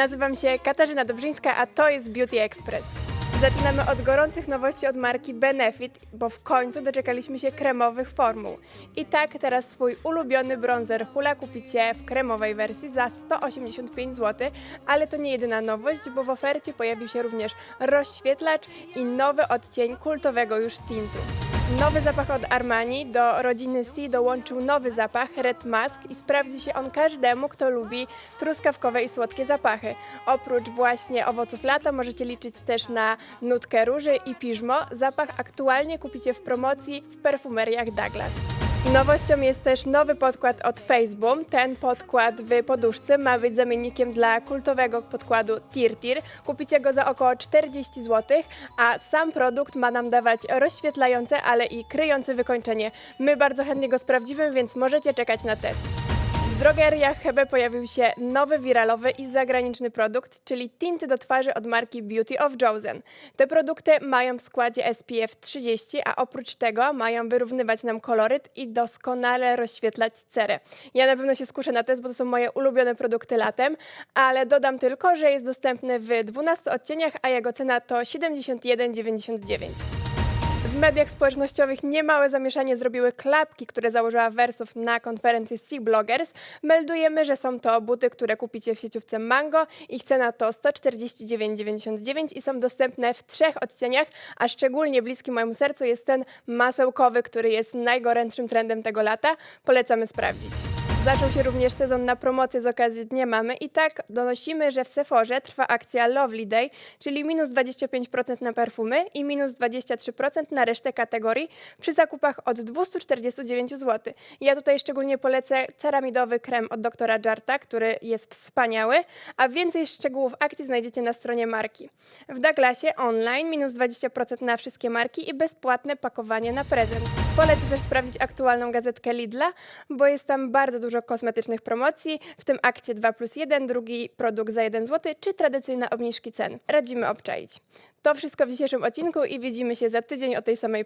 Nazywam się Katarzyna Dobrzyńska, a to jest Beauty Express. Zaczynamy od gorących nowości od marki Benefit, bo w końcu doczekaliśmy się kremowych formuł. I tak teraz swój ulubiony bronzer Hula kupicie w kremowej wersji za 185 zł, ale to nie jedyna nowość, bo w ofercie pojawił się również rozświetlacz i nowy odcień kultowego już tintu. Nowy zapach od Armani do rodziny C dołączył nowy zapach Red Mask i sprawdzi się on każdemu, kto lubi truskawkowe i słodkie zapachy. Oprócz właśnie owoców lata możecie liczyć też na nutkę róży i piżmo. Zapach aktualnie kupicie w promocji w perfumeriach Douglas. Nowością jest też nowy podkład od Faceboom. Ten podkład w poduszce ma być zamiennikiem dla kultowego podkładu Tirtir. Kupicie go za około 40 zł, a sam produkt ma nam dawać rozświetlające, ale i kryjące wykończenie. My bardzo chętnie go sprawdzimy, więc możecie czekać na test. Drogeriach Hebe pojawił się nowy wiralowy i zagraniczny produkt, czyli tinty do twarzy od marki Beauty of Josen. Te produkty mają w składzie SPF 30, a oprócz tego mają wyrównywać nam koloryt i doskonale rozświetlać cerę. Ja na pewno się skuszę na test, bo to są moje ulubione produkty latem, ale dodam tylko, że jest dostępny w 12 odcieniach, a jego cena to 71,99. W mediach społecznościowych niemałe zamieszanie zrobiły klapki, które założyła Versów na konferencji Sea Bloggers. Meldujemy, że są to buty, które kupicie w sieciówce Mango. Ich cena to 149,99 i są dostępne w trzech odcieniach, a szczególnie bliski mojemu sercu jest ten masełkowy, który jest najgorętszym trendem tego lata. Polecamy sprawdzić. Zaczął się również sezon na promocję z okazji Dnia Mamy i tak donosimy, że w Sephorze trwa akcja Lovely Day, czyli minus 25% na perfumy i minus 23% na resztę kategorii przy zakupach od 249 zł. Ja tutaj szczególnie polecę ceramidowy krem od doktora Jarta, który jest wspaniały, a więcej szczegółów akcji znajdziecie na stronie marki. W Douglasie online minus 20% na wszystkie marki i bezpłatne pakowanie na prezent. Polecę też sprawdzić aktualną gazetkę Lidla, bo jest tam bardzo dużo kosmetycznych promocji, w tym akcje 2 plus 1, drugi produkt za 1 zł, czy tradycyjne obniżki cen. Radzimy obczaić. To wszystko w dzisiejszym odcinku i widzimy się za tydzień o tej samej